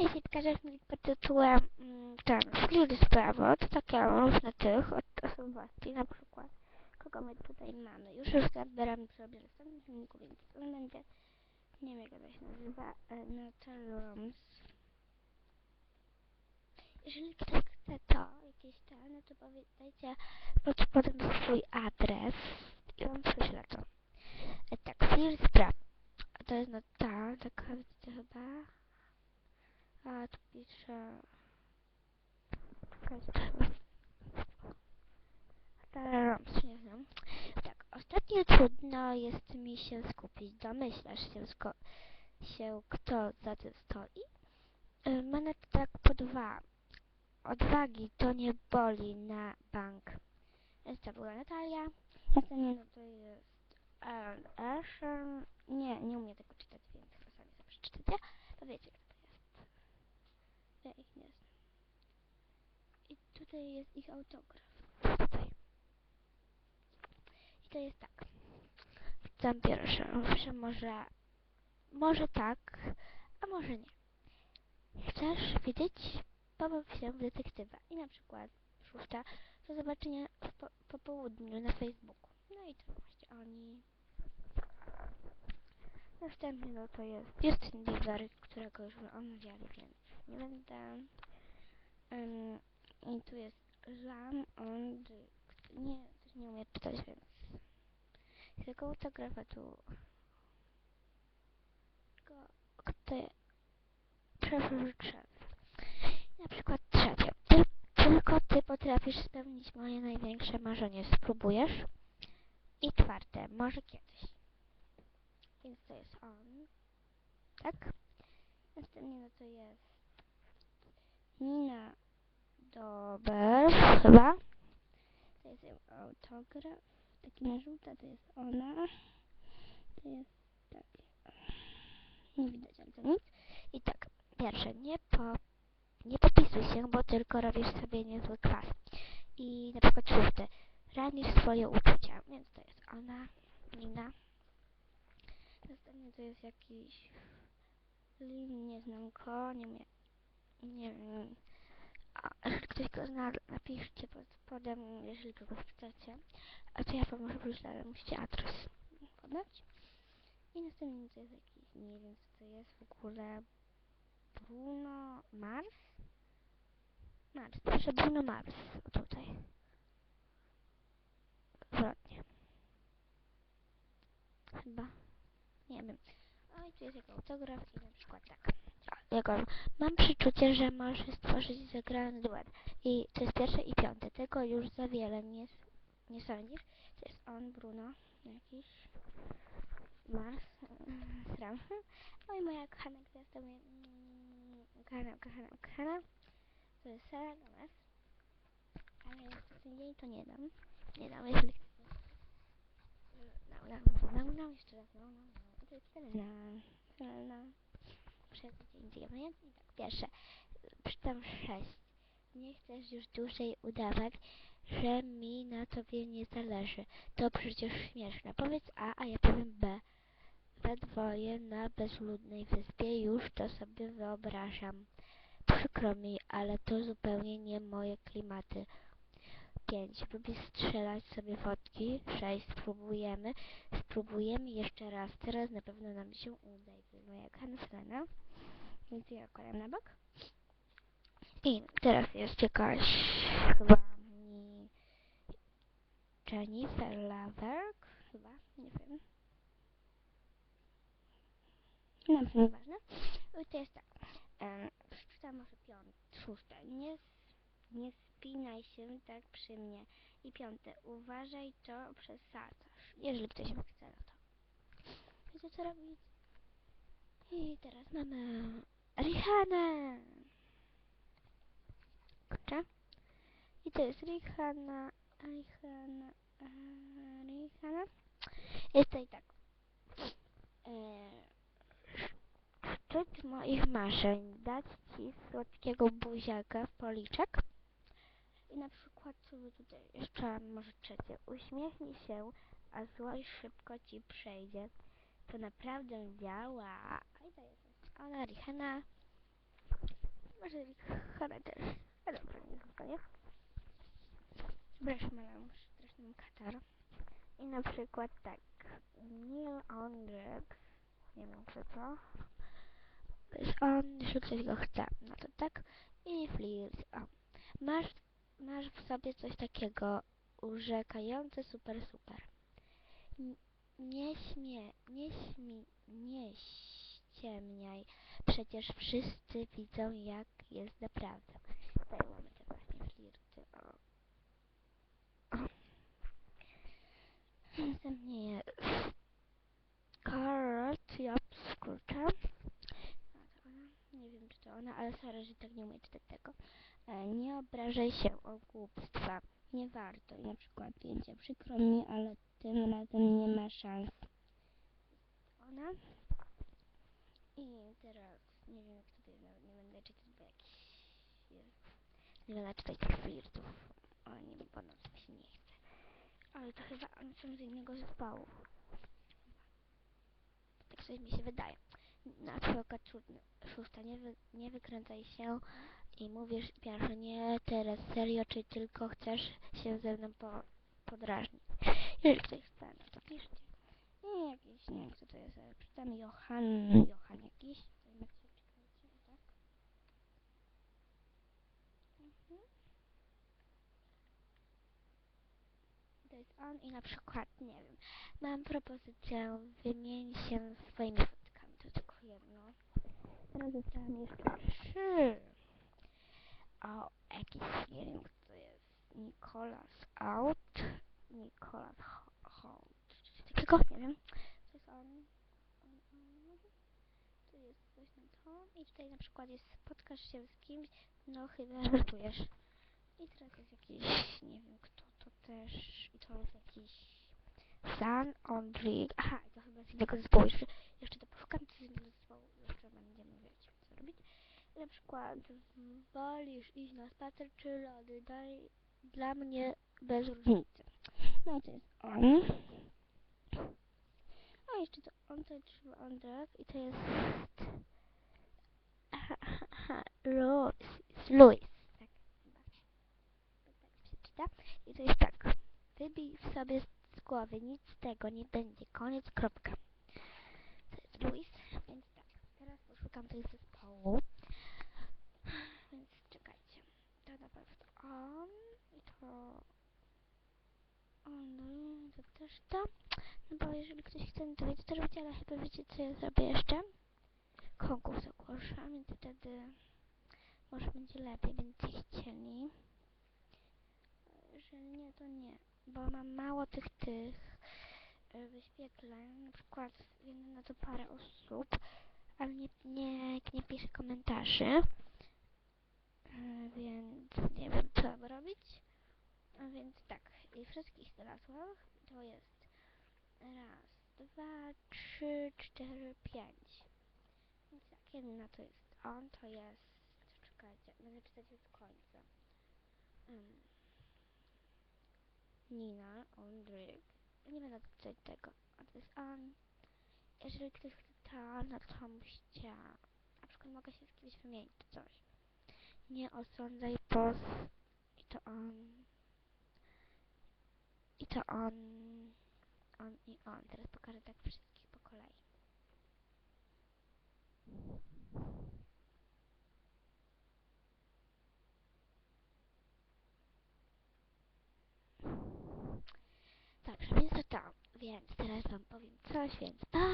Hej, pokażesz mi pod tytułem mm, ten Clear Sprawo, to takie różne tych od osobowości, na przykład kogo my tutaj mamy. Już już zabieram sobie w następnym filmiku, więc on będzie, nie wiem jak to się nazywa, e, Natalums. Jeżeli ktoś chce to, jakieś to, no to powiedzcie pod spodem swój adres i on prześle to. E, tak, Clear Sprawo. To jest no ta, taka chyba. A tu pisze. Starams, nie znam. Tak, ostatnio trudno jest mi się skupić. Domyślasz się, się kto za tym stoi? Y, Mamy tak po dwa. Odwagi to nie boli na bank. Jest to była Natalia. Następnie no to jest Aaron Asher. Nie, nie umiem tego czytać, więc chyba sami sobie przeczytacie. To wiecie. Ja ich nie znam. I tutaj jest ich autograf. Tutaj. I to jest tak. Tam pierwsze. Może... Może tak, a może nie. Chcesz wiedzieć? Pobaw się w detektywa. I na przykład szósta. Do zobaczenia w po, po południu na Facebooku. No i to właśnie oni. Następny no to jest Justin Bieber, którego już omawiali, więc nie będę. Um, I tu jest Lam on nie, też nie umiem czytać, więc tylko autografa tu go, kto Trevor. Na przykład trzecie. Ty, tylko ty potrafisz spełnić moje największe marzenie. Spróbujesz? I czwarte. Może kiedyś. Więc to jest on. Tak? Następnie no to jest Nina Dober, chyba. To jest jej autograf. Taki żółta to jest ona. To jest taki. Nie widać ale to nic. I tak, pierwsze, nie po nie popisuj się, bo tylko robisz sobie niezły kwas. I na przykład szósty, ranisz swoje uczucia, więc to jest ona, Nina. Następnie to jest jakiś Lin, nie znam go, nie wiem, nie wiem. A, ktoś go zna, napiszcie pod spodem, jeżeli kogoś chcecie. A to ja wam może wyślę, ale musicie adres podać. I następnie to jest jakiś, nie wiem co to jest w ogóle, Bruno Mars? Mars, proszę Bruno Mars, tutaj. Zwrotnie. Chyba. Nie wiem. O i tu jest jego autograf i na przykład tak. Jego, mam przeczucie, że możesz stworzyć zagrany duet. I to jest pierwsze i piąte. Tego już za wiele nie, nie sądzisz. To jest on, Bruno, jakiś. Mars, Sram. No i moja kochana gwiazda, moja mm, kochana, kochana, kochana. To jest Sara Gomez. Ale jej to nie dam. Nie dam, jeżeli chcecie. No, no, no, no, jeszcze raz, no, no, no. To jest Selena. Selena. Przejdę gdzie indziej. Obojętnie i tak, pierwsze. Czytam sześć. Nie chcesz już dłużej udawać, że mi na tobie nie zależy. To przecież śmieszne. Powiedz A, a ja powiem B. We dwoje na bezludnej wyspie już to sobie wyobrażam. Przykro mi, ale to zupełnie nie moje klimaty. 5. Lubię strzelać sobie fotki. 6. Spróbujemy. Spróbujemy jeszcze raz. Teraz na pewno nam się uda. I jest moja kancela. Więc ja kładam na bok. I teraz jest jakaś chyba mi Jennifer Laverk. Chyba, nie wiem. No, nieważne. I to jest tak. Um, przeczytam może piąte, szóste. Nie, nie spinaj się tak przy mnie. I piąte. Uważaj, to przesadzasz. Jeżeli ktoś chce, no to. Wiecie co robić? I teraz mamy Rihanna. Kurczę. I to jest Rihanna, Rihanna, Rihanna. Jest tutaj tak. E, szczyt moich marzeń. Dać ci słodkiego buziaka w policzek. I na przykład co by tutaj jeszcze może trzecie. Uśmiechnij się, a złość szybko ci przejdzie. To naprawdę działa. A i to jest ona, Rihanna. jeżeli chora też. A dobra, nie zostanie. Przepraszam, ale muszę strasznie mam katar. I na przykład tak. Neil Ondrex. Nie wiem kto to. Jest on, jeśli ktoś go chce. No to tak. I flirt. O. Masz, masz w sobie coś takiego urzekające super super. Nie śmie, nie śmi, nie ściemniaj. Przecież wszyscy widzą jak jest naprawdę. Tutaj mamy te właśnie flirty. O. Następnie jest Carrot to ona. Nie wiem czy to ona, ale sorry, że tak nie umiem czytać tego. E, nie obrażaj się o głupstwa. Nie warto. I na przykład pięcie. Przykro mi, ale tym razem nie ma szans. Ona. I teraz nie wiem jak to jest, nawet nie będę czytać, bo jakiś. Nie będę czytać tych flirtów o nim, bo nam się nie chce. Ale to chyba oni są z innego zespołu. Tak coś mi się wydaje. Na przykład. Szósta, nie, wy, nie wykręcaj się i mówisz pierwsze nie, teraz serio, czy tylko chcesz się ze mną po, podrażnić. Jeżeli ktoś chce, no to piszcie. Nie, jakiś, nie wiem kto to jest, ale przeczytam Johan, Johan jakiś. Tak. Mhm. To jest on i na przykład, nie wiem, mam propozycję, wymień się swoimi jedno. Teraz zostałam jeszcze trzy. O, jakiś, nie wiem kto to jest, Nicolas Out, Nicolas Ho- Holt, takiego, nie wiem. To jest on. Tu jest coś na to i tutaj na przykład jest, spotkasz się z kimś, no chyba żartujesz. I teraz jest jakiś, nie wiem kto to też, i to jest jakiś San Ondrik, aha, to chyba z innego zespołu, jeszcze, jeszcze to poszukam, co z innego zespołu, jeszcze będziemy wiedzieć, co robić. Na przykład, wolisz iść na spacer czy lody, daj dla mnie bez różnicy. No to jest on. A jeszcze to on, to jest Ondrak i to jest Louis, Louis, tak chyba. Tak się czyta. I to jest tak. Wybij sobie z głowy, nic z tego nie będzie. Koniec, kropka. To jest Louis, więc tak. Teraz poszukam tych zespołu. Więc czekajcie. To na pewno on i to on, no, to też to. No bo jeżeli ktoś chce, to wie, to będzie, ale chyba wiecie, co ja zrobię jeszcze? Konkurs ogłaszam, więc wtedy może będzie lepiej, będziecie chcieli. Jeżeli nie, to nie, bo mam mało tych tych e, wyświetleń, na przykład wiem na to parę osób, ale nie, nie, nie pisze komentarzy, E, więc nie wiem co robić. A więc tak, i wszystkich znalazłam, to jest raz, dwa, trzy, cztery, pięć. Więc tak, jeden na to jest on, to jest, czekajcie, będę czytać od końca. Um, Nina, Ondryk. Nie będę czytać tego. A to jest on. Jeżeli ktoś chce to, no to musicie. Na przykład mogę się z kimś wymienić coś. Nie osądzaj pos. I to on. I to on. On i on. Teraz pokażę tak wszystkich po kolei. Dobrze, więc to to. Więc teraz wam powiem coś, więc pa!